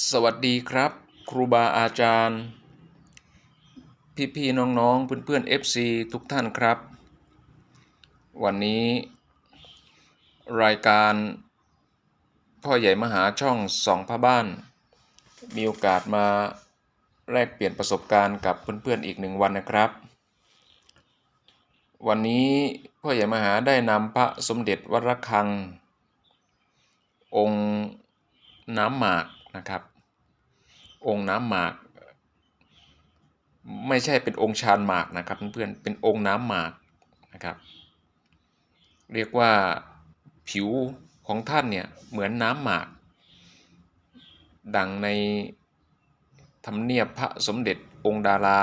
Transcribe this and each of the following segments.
สวัสดีครับ ครูบาอาจารย์ พี่ๆน้องๆ เพื่อนๆ FC ทุกท่านครับ วันนี้ รายการพ่อใหญ่มหาช่องสองพระบ้าน มีโอกาสมาแลกเปลี่ยนประสบการณ์กับเพื่อนๆอีกหนึ่งวันนะครับ วันนี้พ่อใหญ่มหาได้นำพระสมเด็จวัดระฆัง องค์น้ำหมากนะครับ องค์น้ำหมาก ไม่ใช่เป็นองค์ชานหมากนะครับเพื่อนๆเป็นองค์น้ำหมากนะครับ เรียกว่าผิวของท่านเนี่ยเหมือนน้ำหมาก ดังในธรรมเนียบพระสมเด็จองค์ดารา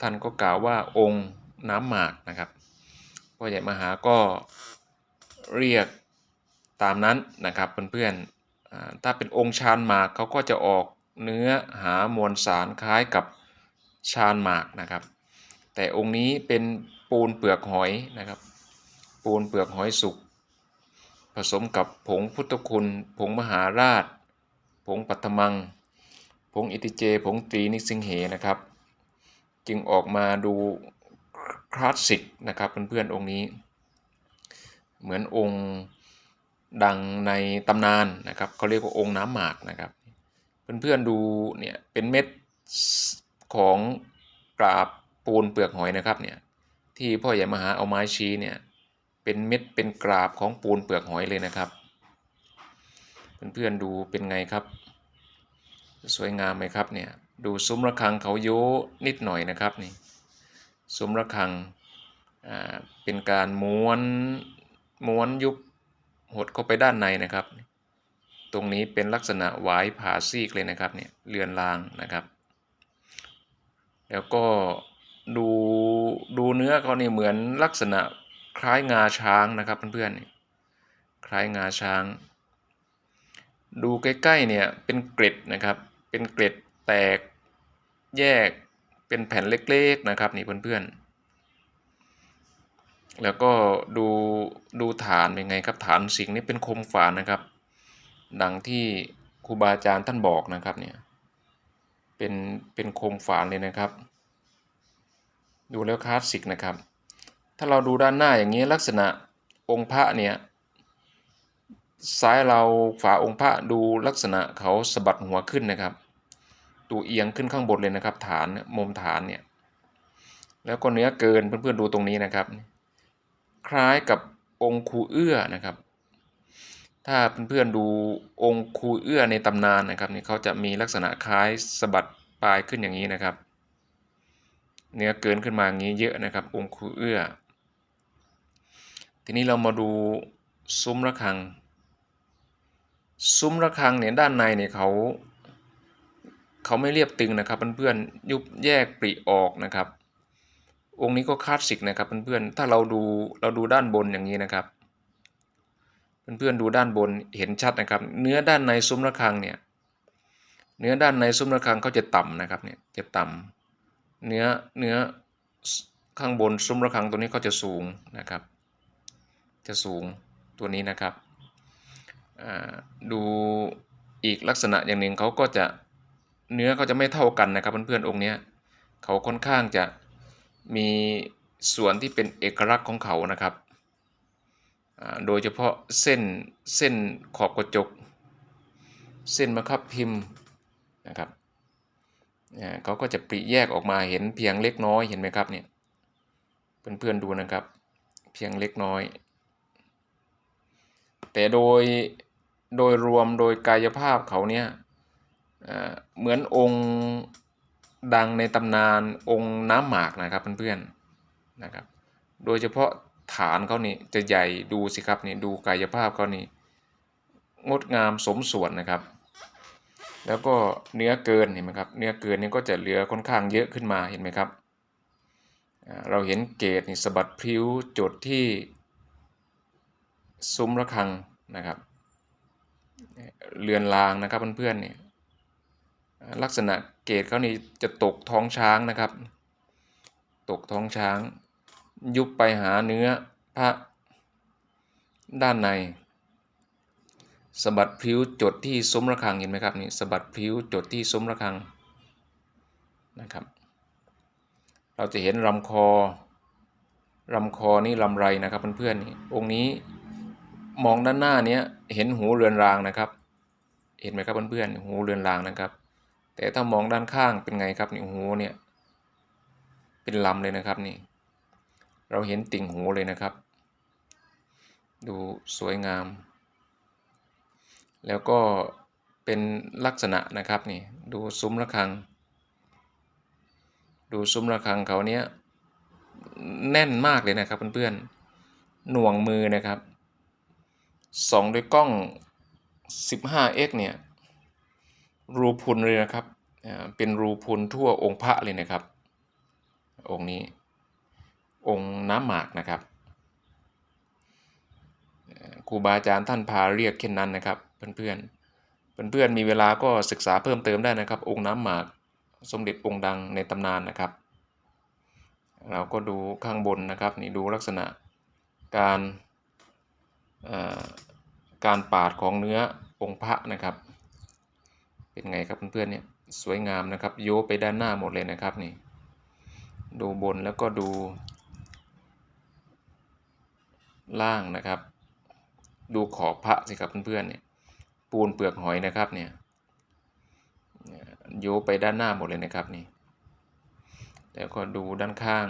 ท่านก็กล่าวว่าองค์น้ำหมากนะครับพ่อใหญ่มหาก็เรียกตามนั้นนะครับเพื่อนๆ ถ้าเป็นองค์ชานหมากเขาก็จะออกเนื้อหามวลสารคล้ายกับชานหมากนะครับ แต่องค์นี้เป็นปูนเปลือกหอยนะครับ ปูนเปลือกหอยสุกผสมกับผงพุทธคุณ ผงมหาราช ผงปัทมัง ผงอิติเจ ผงตรีนิสิงเหนะครับ จึงออกมาดูคลาสสิกนะครับเพื่อนๆองค์นี้ เหมือนองค์ ดังในตำนานนะครับเขาเรียกว่าองค์น้ำหมากนะครับ เพื่อนๆดูเนี่ยเป็นเม็ดของกราบปูนเปลือกหอยนะครับเนี่ยที่พ่อใหญ่มหาเอาไม้ชี้เนี่ยเป็นเม็ดเป็นกราบของปูนเปลือกหอยเลยนะครับ เพื่อนๆดูเป็นไงครับ สวยงามไหมครับเนี่ยดูซุ้มระฆังเขาโยนิดหน่อยนะครับนี่ซุ้มระฆังอ่าเป็นการม้วนม้วนยุบ หดเข้าไปด้านในนะครับ ตรงนี้เป็นลักษณะหวายผาซีกเลยนะครับเนี่ยเรือนรางนะครับ แล้วก็ดูดูเนื้อเขานี่เหมือนลักษณะคล้ายงาช้างนะครับเพื่อนๆคล้ายงาช้าง ดูใกล้ๆเนี่ยเป็นเกล็ดนะครับ เป็นเกล็ดแตกแยกเป็นแผ่นเล็กๆนะครับนี่เพื่อนๆ แล้วก็ดูดูฐานเป็นไงครับฐานสิงนี่เป็นคมฝานนะครับ ดังที่ครูบาอาจารย์ท่านบอกนะครับเนี่ยเป็นเป็นคมฝานเลยนะครับ ดูแล้วคลาสสิกนะครับ ถ้าเราดูด้านหน้าอย่างนี้ลักษณะองค์พระเนี่ยซ้ายเราฝาองค์พระดูลักษณะเขาสะบัดหัวขึ้นนะครับ ตัวเอียงขึ้นข้างบนเลยนะครับ ฐานมุมฐานเนี่ยแล้วก็เนื้อเกินเพื่อนๆดูตรงนี้นะครับ คล้ายกับองค์ครูเอื้อนะครับ ถ้าเพื่อนๆดูองค์ครูเอื้อในตำนานนะครับนี่เขาจะมีลักษณะคล้ายสะบัดปลายขึ้นอย่างนี้นะครับ เนื้อเกินขึ้นมาอย่างนี้เยอะนะครับ องค์ครูเอื้อ ทีนี้เรามาดูซุ้มระฆัง ซุ้มระฆังเนี่ยด้านในเนี่ยเขาเขาไม่เรียบตึงนะครับเพื่อนๆยุบแยกปริออกนะครับ องค์นี้ก็คลาสสิกนะครับเพื่อนๆ ถ้าเราดูเราดูด้านบนอย่างนี้นะครับ เพื่อนๆดูด้านบนเห็นชัดนะครับ เนื้อด้านในซุ้มระฆังเนี่ย เนื้อด้านในซุ้มระฆังเขาจะต่ำนะครับเนี่ยจะต่ำเนื้อเนื้อข้างบนซุ้มระฆังตัวนี้เขาจะสูงนะครับ จะสูงตัวนี้นะครับ ดูอีกลักษณะอย่างหนึ่งเขาก็จะเนื้อเขาจะไม่เท่ากันนะครับเพื่อนๆองค์นี้เขาค่อนข้างจะ มีส่วนที่เป็นเอกลักษณ์ของเขานะครับ โดยเฉพาะเส้นเส้นขอบกระจก เส้นมะคับพิมพ์นะครับเขาก็จะปริแยกออกมาเห็นเพียงเล็กน้อยเห็นไหมครับเนี่ยเพื่อนๆดูนะครับ เพียงเล็กน้อย แต่โดยโดยรวมโดยกายภาพเขาเนี่ยเหมือนองค์ ดังในตำนานองค์น้ำหมากนะครับเพื่อนๆนะครับ โดยเฉพาะฐานเขานี่จะใหญ่ดูสิครับนี่ดูกายภาพเขานี่งดงามสมส่วนนะครับ แล้วก็เนื้อเกินเห็นไหมครับ เนื้อเกินนี่ก็จะเหลือค่อนข้างเยอะขึ้นมาเห็นไหมครับ เราเห็นเกตนี่สะบัดพริ้วจุดที่ซุ้มระฆังนะครับ เรือนรางนะครับเพื่อนๆเนี่ย ลักษณะเกตเขานี่จะตกท้องช้างนะครับ ตกท้องช้าง ยุบไปหาเนื้อพระด้านในสะบัดพลิ้วจดที่ซุ้มระฆังเห็นไหมครับนี่สะบัดพลิ้วจดที่ซุ้มระฆังนะครับ เราจะเห็นลำคอลำคอนี่ลำไรนะครับเพื่อนๆนี่องค์นี้มองด้านหน้าเนี้ยเห็นหูเรือนรางนะครับ เห็นไหมครับเพื่อนๆหูเรือนรางนะครับ แต่ถ้ามองด้านข้างเป็นไงครับนี่หูเนี่ย เป็นลำเลยนะครับนี่ เราเห็นติ่งหูเลยนะครับ ดูสวยงาม แล้วก็เป็นลักษณะนะครับนี่ ดูซุ้มระฆัง ดูซุ้มระฆังเขาเนี้ยแน่นมากเลยนะครับเพื่อนๆ หน่วงมือนะครับส่องด้วยกล้อง 15x เนี่ย รูพุนเลยนะครับอ่าเป็นรูพุนทั่วองค์พระเลยนะครับ องค์นี้ องค์น้ำหมากนะครับครูบาอาจารย์ท่านพาเรียกเช่นนั้นนะครับเพื่อนๆเพื่อนๆมีเวลาก็ศึกษาเพิ่มเติมได้นะครับ องค์น้ำหมากสมเด็จองค์ดังในตำนานนะครับ เราก็ดูข้างบนนะครับนี่ดูลักษณะการอ่อการปาดของเนื้อองค์พระนะครับ เป็นไงครับเพื่อนๆเนี่ยสวยงามนะครับโยไปด้านหน้าหมดเลยนะครับนี่ดูบนแล้วก็ดู ล่างนะครับ ดูขอบพระสิครับเพื่อนๆเนี่ยปูนเปลือกหอยนะครับเนี่ยโยไปด้านหน้าหมดเลยนะครับนี่แล้วก็ดูด้านข้าง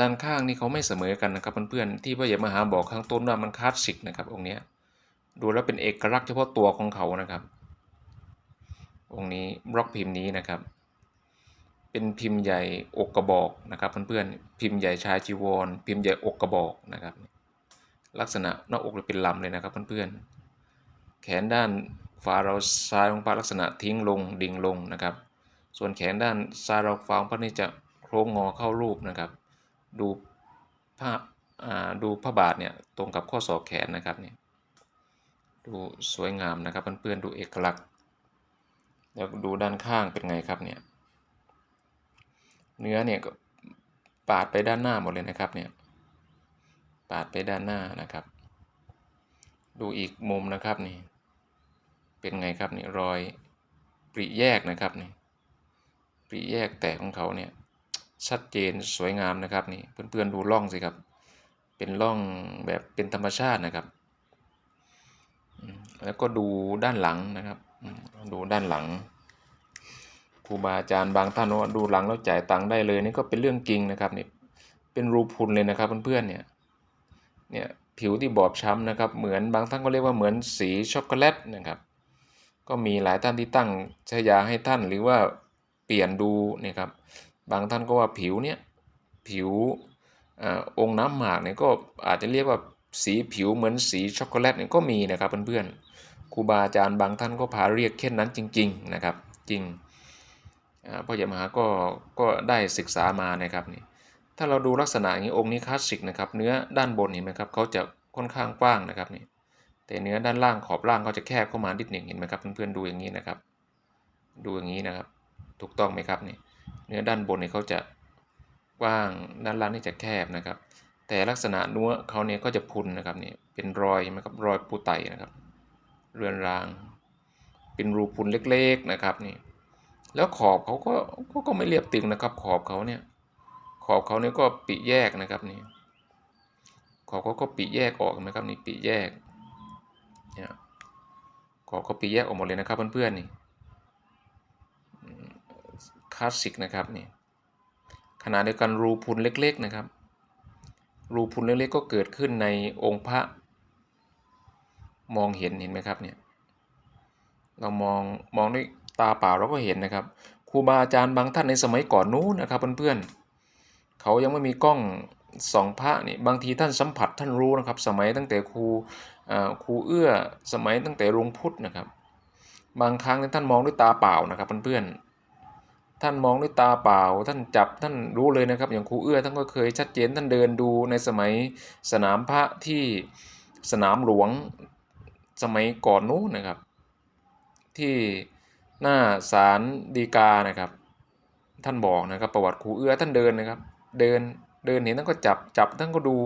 ด้านข้างนี่เขาไม่เสมอกันนะครับเพื่อนๆที่พระเยามหาบอกข้างต้นว่ามันคลาสสิกนะครับองค์เนี้ย ดูแล้วเป็นเอกลักษณ์เฉพาะตัวของเขานะครับ องค์นี้บล็อกพิมพ์นี้นะครับ เป็นพิมพ์ใหญ่อกกระบอกนะครับเพื่อนๆพิมพ์ใหญ่ชายจีวร พิมพ์ใหญ่อกกระบอกนะครับ ลักษณะหน้าอกเลยเป็นลำเลยนะครับเพื่อนๆแขนด้านฝ่าเราซ้ายของพระลักษณะทิ้งลงดิ่งลงนะครับ ส่วนแขนด้านซ้ายเราฝ่าของพระนี่จะโค้งงอเข้ารูปนะครับ ดูผ้าดูพระบาทเนี่ยตรงกับข้อศอกแขนนะครับเนี่ย ดูสวยงามนะครับเพื่อนๆดูเอกลักษณ์ แล้วดูด้านข้างเป็นไงครับเนี่ย เนื้อเนี่ยก็ปาดไปด้านหน้าหมดเลยนะครับเนี่ย ปาดไปด้านหน้านะครับ ดูอีกมุมนะครับนี่ เป็นไงครับนี่รอยปริแยกนะครับนี่ ปริแยกแตกของเขาเนี่ยชัดเจนสวยงามนะครับนี่เพื่อนๆดูร่องสิครับ เป็นร่องแบบเป็นธรรมชาตินะครับ แล้วก็ดูด้านหลังนะครับ ดูด้านหลังครูบาอาจารย์บางท่านว่าดูหลังแล้วจ่ายตังค์ได้เลยนี่ก็เป็นเรื่องจริงนะครับนี่เป็นรูพุนเลยนะครับเพื่อนๆเนี่ยเนี่ยผิวที่บอบช้ำนะครับ เหมือนบางท่านก็เรียกว่าเหมือนสีช็อกโกแลตนะครับ ก็มีหลายท่านที่ตั้งฉายาให้ท่านหรือว่าเปลี่ยนดูเนี่ยครับบางท่านก็ว่าผิวเนี่ยผิวอาองค์น้ำหมากเนี่ยก็อาจจะเรียกว่า สีผิวเหมือนสีช็อกโกแลตเนี่ยก็มีนะครับเพื่อนๆครูบาอาจารย์บางท่านก็พาเรียกเช่นนั้นจริง ๆนะครับ จริงอ่าพ่อใหญ่มหาก็ก็ได้ศึกษามานะครับนี่ถ้าเราดูลักษณะอย่างนี้องค์นี้คลาสสิกนะครับเนื้อด้านบนเห็นไหมครับเขาจะค่อนข้างกว้างนะครับนี่แต่เนื้อด้านล่างขอบล่างเขาจะแคบเข้ามานิดหนึ่งเห็นไหมครับเพื่อนๆดูอย่างนี้นะครับ ดูอย่างนี้นะครับ ถูกต้องไหมครับนี่เนื้อด้านบนนี่เขาจะกว้างด้านล่างนี่จะแคบนะครับ แต่ลักษณะเนื้อเขาเนี่ยก็จะพุนนะครับนี่เป็นรอยนไหมครับรอยปูไตนะครับ เรือนราง เป็นรูพุนเล็กๆนะครับนี่แล้วขอบเขาก็ก็ก็ไม่เรียบตึงนะครับ ขอบเขาเนี่ยขอบเขาเนี่ยก็ปิแยกนะครับนี่ขอบเขาก็ปิแยกออกนไหมครับนี่ปิแยกเนี่ยขอบเขาปิแยกออกหมดเลยนะครับเพื่อนๆนี่คลาสสิกนะครับนี่ขณะเดียวกันรูพุนเล็ก ๆ นะครับ รูพุนเล็กๆก็เกิดขึ้นในองค์พระ มองเห็นเห็นไหมครับเนี่ยเรามองมองด้วยตาเปล่าเราก็เห็นนะครับครูบาอาจารย์บางท่านในสมัยก่อนนู้นนะครับเพื่อนๆเขายังไม่มีกล้องส่องพระนี่บางทีท่านสัมผัสท่านรู้นะครับ สมัยตั้งแต่ครูอ่าครูเอื้อสมัยตั้งแต่หลวงพุทธนะครับ บางครั้งท่านมองด้วยตาเปล่านะครับเพื่อนๆ ท่านมองด้วยตาเปล่า ท่านจับท่านรู้เลยนะครับ อย่างครูเอื้อท่านก็เคยชัดเจนท่านเดินดูในสมัยสนามพระที่สนามหลวงสมัยก่อนนู้นนะครับ ที่หน้าศาลฎีกานะครับ ท่านบอกนะครับ ประวัติครูเอื้อท่านเดินนะครับ เดินเดินเห็นท่านก็จับจับท่านก็ดู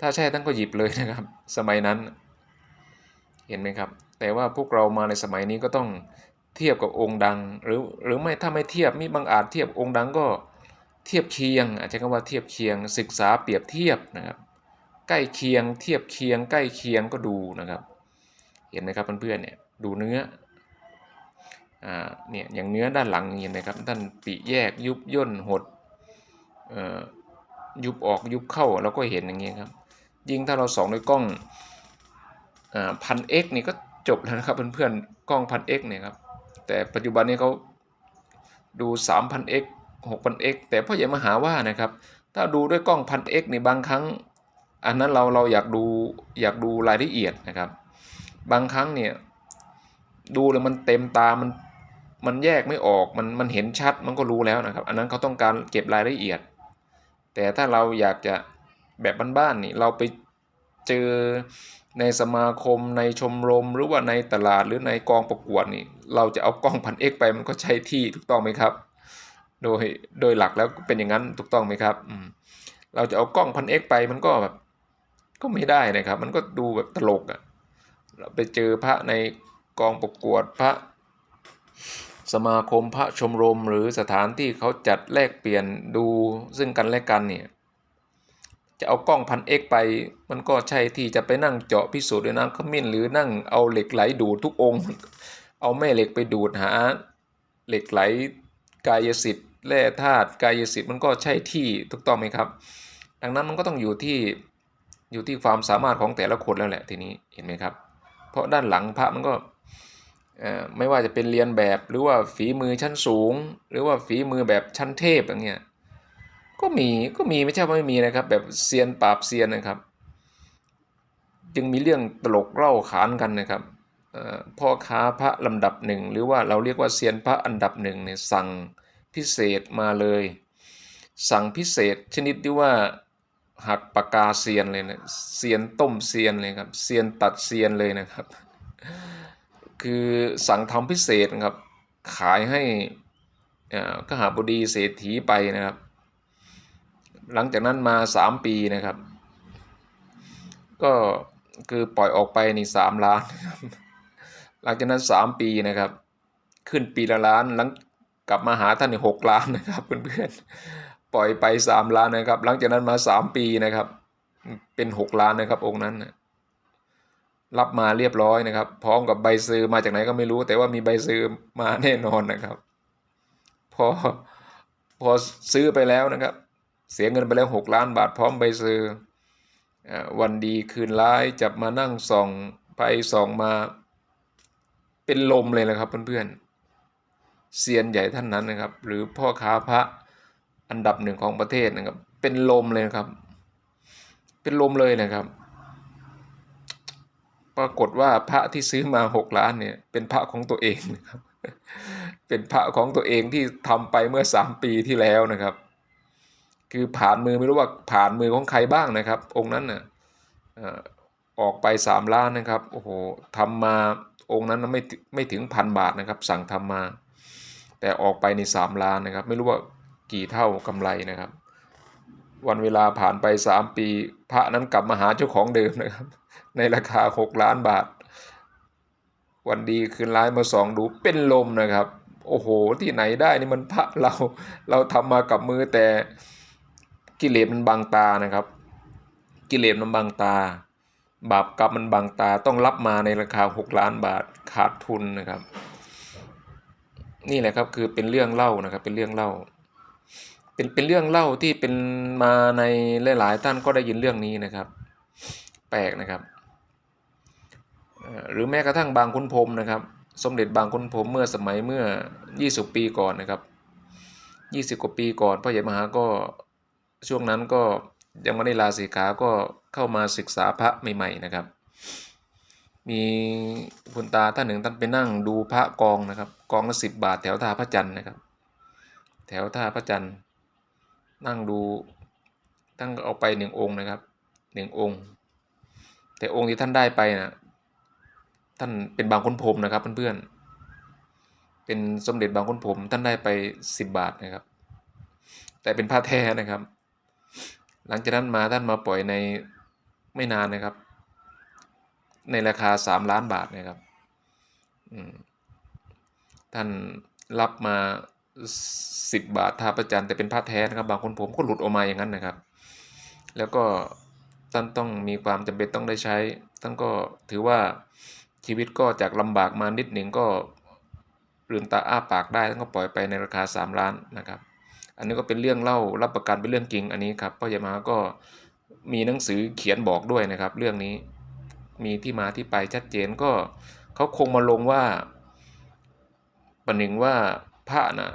ถ้าใช่ท่านก็หยิบเลยนะครับ สมัยนั้น เห็นไหมครับ แต่ว่าพวกเรามาในสมัยนี้ก็ต้อง เทียบกับองค์ดัง หรือหรือไม่ถ้าไม่เทียบมีบางอาจเทียบองค์ดังก็เทียบเคียง อาจจะคำว่าเทียบเคียง ศึกษาเปรียบเทียบนะครับ ใกล้เคียง เทียบเคียง ใกล้เคียงก็ดูนะครับ เห็นไหมครับเพื่อนๆเนี่ยดูเนื้ออ่าเนี่ยอย่างเนื้อด้านหลังเห็นไหมครับท่านปีแยกยุบย่นหดเอ่อยุบออกยุบเข้าเราก็เห็นอย่างเงี้ยครับ ยิ่งถ้าเราส่องด้วยกล้องพันเอ็กนี่ก็จบแล้วนะครับเพื่อนๆกล้องพันเอ็กเนี่ยครับ แต่ปัจจุบันนี้เขาดู 3,000x 6,000x แต่พ่อใหญ่มหาว่านะครับ ถ้าดูด้วยกล้องพันเอ็กนี่บางครั้ง อันนั้นเราเราอยากดูอยากดูรายละเอียดนะครับ บางครั้งเนี่ยดูแล้วมันเต็มตา มันมันแยกไม่ออก มันมันเห็นชัดมันก็รู้แล้วนะครับ อันนั้นเขาต้องการเก็บรายละเอียด แต่ถ้าเราอยากจะแบบบ้านๆนี่เราไปเจอในสมาคมในชมรมหรือว่าในตลาดหรือในกองประกวดนี่ เราจะเอากล้องพันเอ็กไปมันก็ใช้ที่ถูกต้องไหมครับ โดยโดยหลักแล้วเป็นอย่างนั้นถูกต้องไหมครับอืมเราจะเอากล้องพันเอ็กไปมันก็แบบก็ไม่ได้นะครับ มันก็ดูแบบตลกอะ่ะเราไปเจอพระในกองประกวดพระ สมาคมพระชมรมหรือสถานที่เขาจัดแลกเปลี่ยนดูซึ่งกันและกันเนี่ย จะเอากล้องพันเอ็กไป มันก็ใช่ที่จะไปนั่งเจาะพิสูจน์ด้วยน้ำขมิ้นหรือนั่งเอาเหล็กไหลดูดทุกองค์ เอาแม่เหล็กไปดูดหา เหล็กไหลกายสิทธิ์แร่ธาตุกายสิทธิ์มันก็ใช่ที่ถูกต้องไหมครับ ดังนั้นมันก็ต้องอยู่ที่อยู่ที่ความสามารถของแต่ละคนแล้วแหละทีนี้เห็นไหมครับ เพราะด้านหลังพระมันก็ไม่ว่าจะเป็นเรียนแบบหรือว่าฝีมือชั้นสูง หรือว่าฝีมือแบบชั้นเทพอย่างเงี้ย ก็มีก็มีไม่ใช่ว่าไม่มีนะครับ แบบเซียนปราบเซียนนะครับ จึงมีเรื่องตลกเล่าขานกันนะครับพ่อค้าพระลำดับหนึ่งหรือว่าเราเรียกว่าเซียนพระอันดับหนึ่งเนี่ยสั่งพิเศษมาเลย สั่งพิเศษชนิดที่ว่าหักปากกาเซียนเลยนะเซียนต้มเซียนเลยครับเซียนตัดเซียนเลยนะครับ คือสั่งทำพิเศษนะครับขายให้ขหาบดีเศรษฐีไปนะครับ หลังจากนั้นมาสามปีนะครับ ก็คือปล่อยออกไปนี่สามล้านหลังจากนั้นสามปีนะครับ ขึ้นปีละล้านหลังกลับมาหาท่านนี่หกล้านนะครับเพื่อนๆปล่อยไปสามล้านนะครับ หลังจากนั้นมาสามปีนะครับ เป็นหกล้านนะครับองค์นั้นนะรับมาเรียบร้อยนะครับ พร้อมกับใบซื้อมาจากไหนก็ไม่รู้ แต่ว่ามีใบซื้อมาแน่นอนนะครับ พอพอซื้อไปแล้วนะครับ เสียเงินไปแล้วหกล้านบาทพร้อมใบซื้อวันดีคืนร้ายจับมานั่งส่องไปส่องมาเป็นลมเลยนะครับเพื่อนๆเซียนใหญ่ท่านนั้นนะครับ หรือพ่อค้าพระอันดับหนึ่งของประเทศนะครับ เป็นลมเลยครับ เป็นลมเลยนะครับ ปรากฏว่าพระที่ซื้อมาหกล้านเนี่ย เป็นพระของตัวเองนะครับ เป็นพระของตัวเองที่ทำไปเมื่อสามปีที่แล้วนะครับ คือผ่านมือไม่รู้ว่าผ่านมือของใครบ้างนะครับ องค์นั้นน่ะออกไปสามล้านนะครับโอ้โหทำมาองค์นั้นไม่ไม่ถึงพันบาทนะครับ สั่งทำมา แต่ออกไปในสามล้านนะครับ ไม่รู้ว่ากี่เท่ากำไรนะครับ วันเวลาผ่านไปสามปี พระนั้นกลับมาหาเจ้าของเดิมนะครับ ในราคาหกล้านบาท วันดีคืนร้ายมาสองดูเป็นลมนะครับ โอ้โหที่ไหนได้นี่มันพระเราเราทำมากับมือแต่ กิเลสมันบังตานะครับ กิเลสมันบังตา บาปกรรมมันบังตาต้องรับมาในราคาหกล้านบาทขาดทุนนะครับ นี่แหละครับคือเป็นเรื่องเล่านะครับ เป็นเรื่องเล่า เป็นเป็นเรื่องเล่าที่เป็นมาในหลาย ๆ ท่านก็ได้ยินเรื่องนี้นะครับ แปลกนะครับหรือแม้กระทั่งบางคุณพรมนะครับ สมเด็จบางคุณพรมเมื่อสมัยเมื่อ 20 ปีก่อนนะครับ 20 กว่าปีก่อนพระใหญ่มหาก็ ช่วงนั้นก็ยังไม่ได้ลาสีขาก็เข้ามาศึกษาพระใหม่ๆนะครับ มีคุณตาท่านหนึ่งท่านไปนั่งดูพระกองนะครับกองละสิบบาทแถวท่าพระจันทร์นะครับ แถวท่าพระจันทร์นั่งดูท่านเอาไปหนึ่งองค์นะครับหนึ่งองค์ แต่องค์ที่ท่านได้ไปนะท่านเป็นบางคนผมนะครับเพื่อนๆเป็นสมเด็จบางคนผมท่านได้ไปสิบบาทนะครับ แต่เป็นผ้าแท้นะครับ หลังจากนั้นมาท่านมาปล่อยในไม่นานนะครับ ในราคาสามล้านบาทนะครับท่านรับมาสิบบาททาประจันแต่เป็นผ้าแท้นะครับ บางคนผมก็หลุดออกมาอย่างนั้นนะครับ แล้วก็ท่านต้องมีความจำเป็นต้องได้ใช้ท่านก็ถือว่าชีวิตก็จากลำบากมานิดหนึ่งก็ลืมตาอ้าปากได้ท่านก็ปล่อยไปในราคา 3 ล้านนะครับ อันนี้ก็เป็นเรื่องเล่ารับประกันเป็นเรื่องจริงอันนี้ครับพ่อใหญ่มาก็มีหนังสือเขียนบอกด้วยนะครับ เรื่องนี้มีที่มาที่ไปชัดเจนก็เขาคงมาลงว่าประหนึ่งว่าพระนะ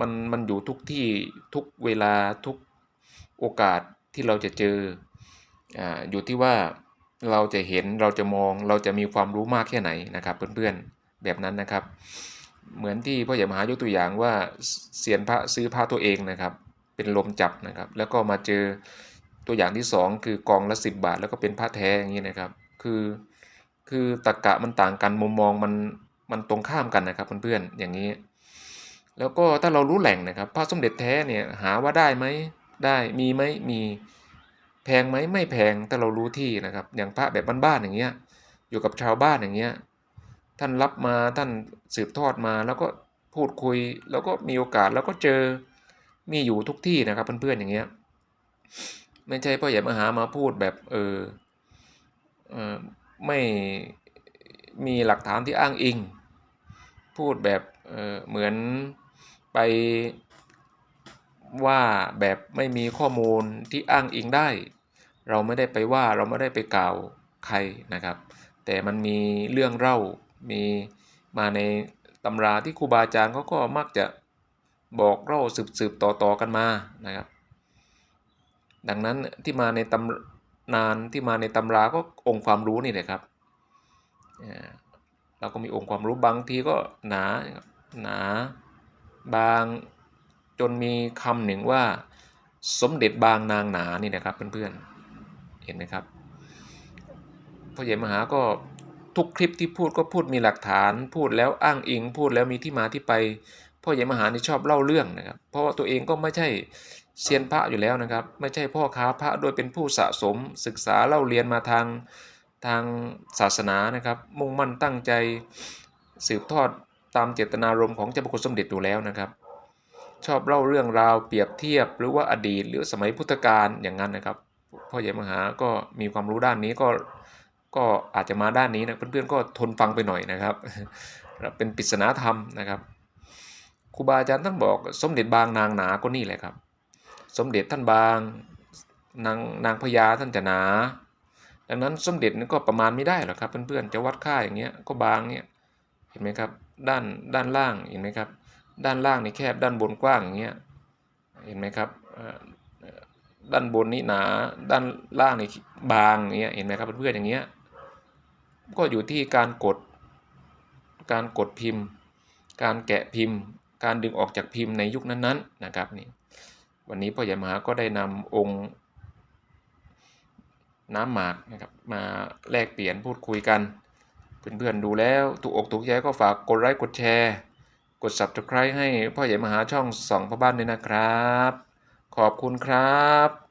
มันมันอยู่ทุกที่ทุกเวลาทุกโอกาสที่เราจะเจออ่าอยู่ที่ว่าเราจะเห็นเราจะมองเราจะมีความรู้มากแค่ไหนนะครับ เพื่อนๆแบบนั้นนะครับ เหมือนที่พ่อใหญ่มหายกตัวอย่างว่าเสียนพระซื้อพระตัวเองนะครับ เป็นลมจับนะครับ แล้วก็มาเจอตัวอย่างที่สองคือกองละสิบบาท แล้วก็เป็นพระแท้อย่างนี้นะครับ คือ คือตรกกะมันต่างกันมุมมองมันมันตรงข้ามกันนะครับเพื่อนๆอย่างนี้ แล้วก็ถ้าเรารู้แหล่งนะครับ พระสมเด็จแท้เนี่ยหาว่าได้ไหมได้มีไหมมีแพงไหมไม่แพงถ้าเรารู้ที่นะครับ อย่างพระแบบบ้านๆอย่างเงี้ยอยู่กับชาวบ้านอย่างเงี้ย ท่านรับมาท่านสืบทอดมาแล้วก็พูดคุย แล้วก็มีโอกาสแล้วก็เจอมีอยู่ทุกที่นะครับเพื่อนๆอย่างเงี้ยไม่ใช่พ่อใหญ่มหามาพูดแบบเออเออไม่มีหลักฐานที่อ้างอิง พูดแบบเออเหมือนไปว่าแบบไม่มีข้อมูลที่อ้างอิงได้ เราไม่ได้ไปว่าเราไม่ได้ไปกล่าวใครนะครับ แต่มันมีเรื่องเล่า มีมาในตำราที่ครูบาอาจารย์เขาก็มักจะบอกเล่าสืบๆต่อๆกันมานะครับ ดังนั้นที่มาในตำนานที่มาในตำราก็องค์ความรู้นี่แหละครับเราก็มีองค์ความรู้บางทีก็หนาหนาบางจนมีคำหนึ่งว่าสมเด็จบางนางหนานี่นะครับเพื่อนๆเห็นไหมครับพ่อใหญ่มหาก็ ทุกคลิปที่พูดก็พูดมีหลักฐานพูดแล้วอ้างอิงพูดแล้วมีที่มาที่ไปพ่อใหญ่มหานี่ชอบเล่าเรื่องนะครับ เพราะว่าตัวเองก็ไม่ใช่เซียนพระอยู่แล้วนะครับ ไม่ใช่พ่อค้าพระโดยเป็นผู้สะสม ศึกษาเล่าเรียนมาทางทางศาสนานะครับ มุ่งมั่นตั้งใจสืบทอดตามเจตนารมณ์ของเจ้าพระคุณสมเด็จอยู่แล้วนะครับ ชอบเล่าเรื่องราวเปรียบเทียบหรือว่าอดีต หรือสมัยพุทธกาลอย่างนั้นนะครับพ่อใหญ่มหาก็มีความรู้ด้านนี้ก็ ก็อาจจะมาด้านนี้นะเพื่อนๆก็ทนฟังไปหน่อยนะครับ เป็นปริศนาธรรมนะครับครูบาอาจารย์ท่านบอกสมเด็จบางนางหนาก็นี่แหละครับ สมเด็จท่านบางนางนางพญาท่านจะหนา ดังนั้นสมเด็จนี่ก็ประมาณไม่ได้หรอกครับ เพื่อนๆจะวัดค่าอย่างเงี้ยก็บางเนี้ยเห็นไหมครับด้านด้านล่างเห็นไหมครับ ด้านล่างนี่แคบด้านบนกว้างอย่างเงี้ยเห็นไหมครับด้านบนนี่หนา ด้านล่างนี่บางอย่างเงี้ยเห็นไหมครับเพื่อนๆอย่างเงี้ย ก็อยู่ที่การกด การกดพิมพ์ การแกะพิมพ์ การดึงออกจากพิมพ์ในยุคนั้นๆนะครับนี่วันนี้พ่อใหญ่มหาก็ได้นำองค์น้ำหมากนะครับมาแลกเปลี่ยนพูดคุยกัน เพื่อนๆดูแล้วถูกอกถูกใจก็ฝากกดไลค์กดแชร์ กด subscribe ให้พ่อใหญ่มหาช่องสองพ่อบ้านด้วยนะครับ ขอบคุณครับ